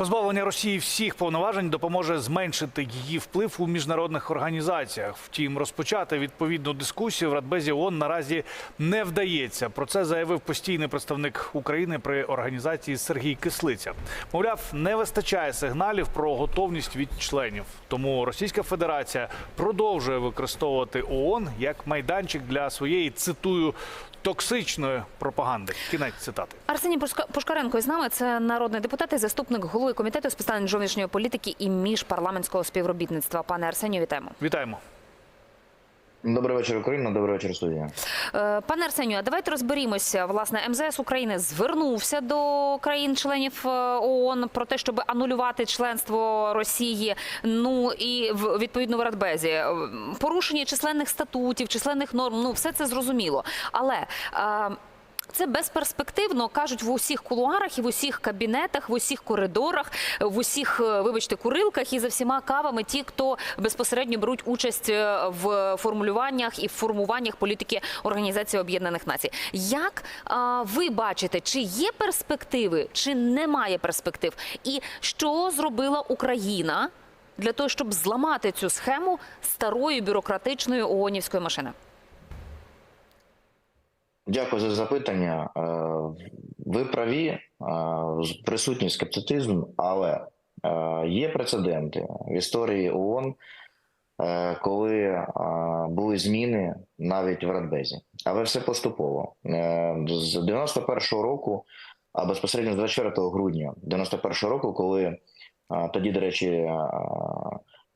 Позбавлення Росії всіх повноважень допоможе зменшити її вплив у міжнародних організаціях. Втім, розпочати відповідну дискусію в Радбезі ООН наразі не вдається. Про це заявив постійний представник України при організації Сергій Кислиця. Мовляв, не вистачає сигналів про готовність від членів. Тому Російська Федерація продовжує використовувати ООН як майданчик для своєї цитую токсичної пропаганди. Кінець цитати. Арсеній Пушка- Пушкаренко із нами це народний депутат і заступник голови комітету з питань зовнішньої політики і міжпарламентського співробітництва. Пане Арсенію, вітаємо. Вітаємо. Добрий вечір, Україна. Добрий вечір, студія. Е, Пане Арсенію, а давайте розберімося. Власне, МЗС України звернувся до країн-членів е, ООН про те, щоб анулювати членство Росії. Ну і в відповідно в Радбезі Е, порушення численних статутів, численних норм. Ну все це зрозуміло. Але це безперспективно кажуть в усіх кулуарах і в усіх кабінетах, в усіх коридорах, в усіх, е, вибачте, курилках і за всіма кавами ті, хто безпосередньо беруть участь е, в формулюваннях і формуваннях політики Організації Об'єднаних Націй. Як а, ви бачите, чи є перспективи, чи немає перспектив, і що зробила Україна для того, щоб зламати цю схему старої бюрократичної ООНівської машини? Дякую за запитання. Е, Ви праві, е, присутній скептицизм, але е, є прецеденти в історії ООН, коли були зміни навіть в Радбезі. Але все поступово. З 91-го року, а безпосередньо з 24 грудня 91-го року, коли тоді, до речі,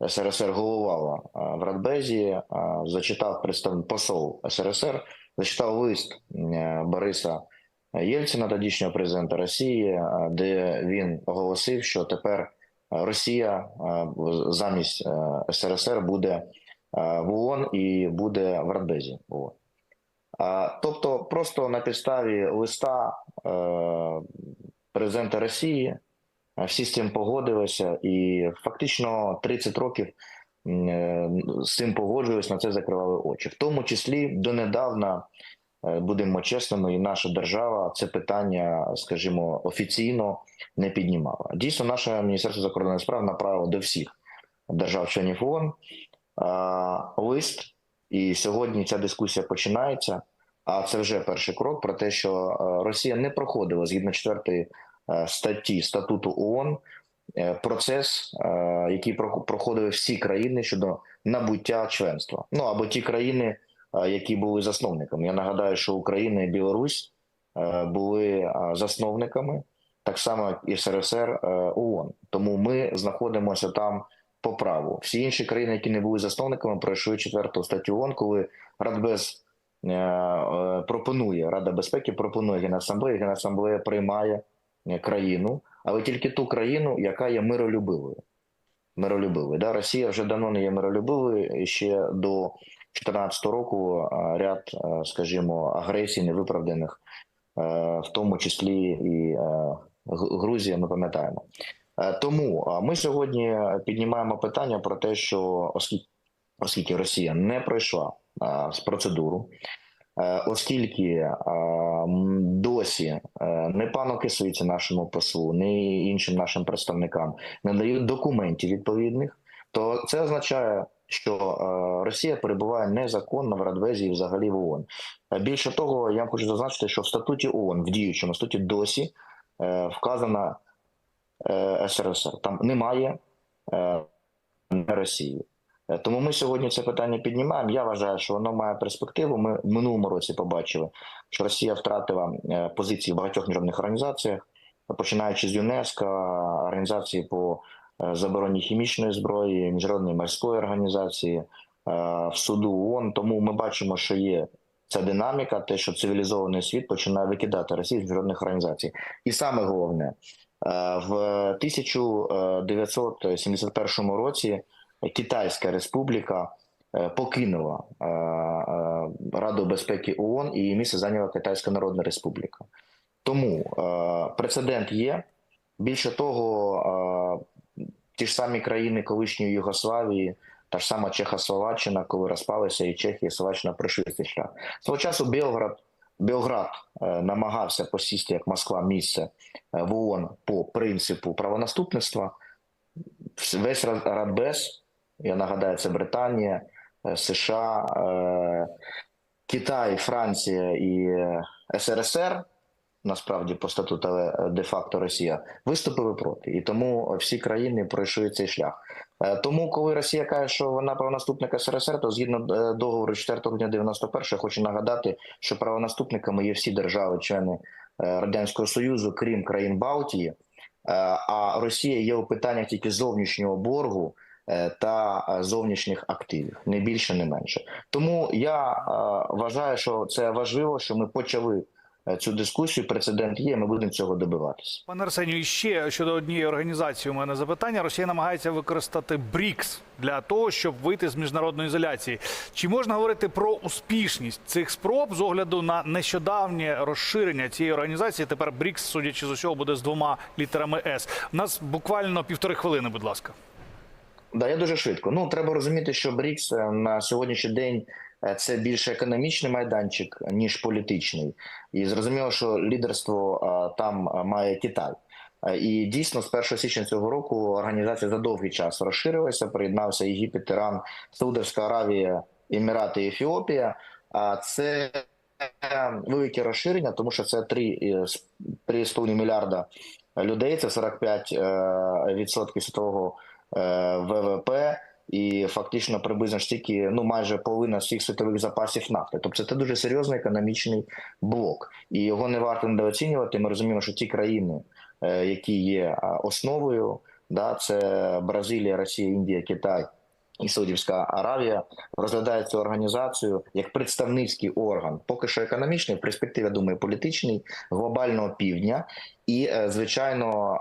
СРСР головувала в Радбезі, зачитав представник посол СРСР зачитав лист е, Бориса Єльцина, тодішнього президента Росії, е, де він оголосив, що тепер Росія е, замість СРСР буде в ООН і буде в Радбезі. Тобто, просто на підставі листа президента Росії всі з цим погодилися, і фактично 30 років з цим погоджувалися, на це закривали очі. В тому числі донедавна, е, будемо чесними, і наша держава це питання, скажімо, офіційно не піднімала. Дійсно, наше міністерство закордонних справ направило до всіх держав-членів ООН лист, і сьогодні ця дискусія починається. А це вже перший крок про те, що е, Росія не проходила згідно четвертої е, статті статуту ООН е, процес, е, який про- проходили всі країни щодо набуття членства. Ну або ті країни, е, які були засновниками. Я нагадаю, що Україна і Білорусь е, були е, засновниками, так само і СРСР е, ООН. Тому ми знаходимося там по праву. Всі інші країни, які не були засновниками, пройшли четверту статтю ООН, коли Радбез е, е, пропонує Рада безпеки, пропонує Генасамблея, Генасамблея приймає е, країну, але тільки ту країну, яка є миролюбивою. Миролюбивою. Да? Росія вже давно не є миролюбивою і ще до 2014 року ряд, скажімо, агресій невиправданих, в тому числі і Грузія, ми пам'ятаємо. Е, Тому ми сьогодні піднімаємо питання про те, що оскільки, Росія не пройшла з процедуру, оскільки е, досі е, не пану Кисиці, нашому послу, ні іншим нашим представникам не дають документів відповідних, то це означає, що е, Росія перебуває незаконно в Радбезі і взагалі в ООН. Е, Більше того, я вам хочу зазначити, що в статуті ООН, в діючому статуті досі е, вказана е, СРСР. Там немає е, Росії. Е, Тому ми сьогодні це питання піднімаємо. Я вважаю, що воно має перспективу. Ми в минулому році побачили, що Росія втратила е, позиції в багатьох міжнародних організаціях, починаючи з ЮНЕСКО, організації по е, забороні хімічної зброї, міжнародної морської організації, в суду ООН. Тому ми бачимо, що є ця динаміка, те, що цивілізований світ починає викидати Росію з міжнародних організацій. І саме головне, в 1971 році Китайська Республіка е, покинула е, е, Раду безпеки ООН і місце зайняла Китайська Народна Республіка. Тому прецедент є. Більше того, ті ж самі країни колишньої Югославії, та ж сама Чехословаччина, коли розпалися, і Чехія, і Словаччина пройшли цей шлях. Свого часу Белград е, намагався посісти як Москва місце в ООН по принципу правонаступництва. Весь Ра- Радбез, я нагадаю, це Британія, е, США, е, Китай, Франція і СРСР, насправді по статуту, але е, де-факто Росія, виступили проти. І тому всі країни пройшли цей шлях. Тому, коли Росія каже, що вона правонаступник СРСР, то згідно договору 4 грудня 91 я хочу нагадати, що правонаступниками є всі держави-члени Радянського Союзу, крім країн Балтії. А Росія є у питаннях тільки зовнішнього боргу та е, зовнішніх активів, не більше, не менше. Тому я е, вважаю, що це важливо, що ми почали е, цю дискусію. Прецедент є. Ми будемо цього добиватися. Пане Арсенію, і ще щодо однієї організації у мене запитання. Росія намагається використати БРІКС для того, щоб вийти з міжнародної ізоляції. Чи можна говорити про успішність цих спроб з огляду на нещодавнє розширення цієї організації? Тепер БРІКС, судячи з усього, буде з двома літерами С. У нас буквально півтори хвилини, будь ласка. Да, я дуже швидко. Ну треба розуміти, що БРІКС е, на сьогоднішній день е, це більше економічний майданчик ніж політичний, і зрозуміло, що лідерство е, там має Китай. І дійсно, з 1 січня цього року організація за довгий час розширилася. Приєднався Єгипет, Іран, Саудовська Аравія, Емірати, Ефіопія. А це велике розширення, тому що це 3,5 мільярда людей. Це 45% е, відсотків світового ВВП. І фактично приблизно стільки, ну майже половина всіх світових запасів нафти. Тобто це дуже серйозний економічний блок, і його не варто недооцінювати. Ми розуміємо, що ті країни, е, які є основою, да, це Бразилія, Росія, Індія, Китай і Саудівська Аравія, розглядають цю організацію як представницький орган, поки що економічний, в перспективі, я думаю, політичний глобального півдня. І е, звичайно,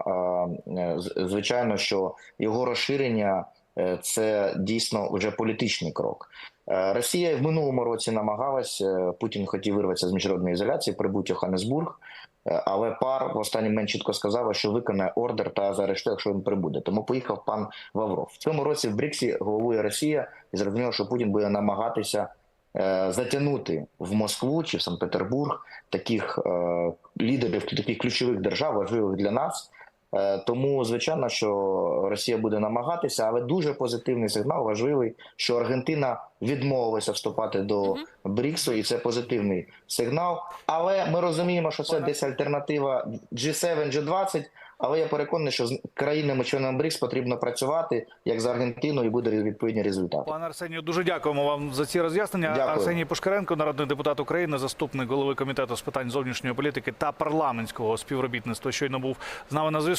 е, е, звичайно, що його розширення. Е, Це дійсно вже політичний крок. Е, Росія в минулому році намагалась. е, Путін хотів вирватися з міжнародної ізоляції, прибути в Йоханнесбург, але пар в останній момент чітко сказала, що виконає ордер та заарештує, якщо він прибуде. Тому поїхав пан Лавров. В цьому році в Бріксі головує Росія, і зрозуміло, що Путін буде намагатися затягнути в Москву чи в Санкт-Петербург таких лідерів, таких ключових держав, важливих для нас. Е, Тому, звичайно, що Росія буде намагатися, але дуже позитивний сигнал, важливий, що Аргентина відмовилася вступати до БРІКСу, і це позитивний сигнал. Але ми розуміємо, що це десь альтернатива G7, G20, але я переконаний, що з країнами-членами БРІКС потрібно працювати як з Аргентиною, і буде відповідні результати. Пане Арсенію, дуже дякуємо вам за ці роз'яснення. Дякую. Арсеній Пушкаренко, народний депутат України, заступник голови комітету з питань зовнішньої політики та парламентського співробітництва, щойно був з нами на зв'язку.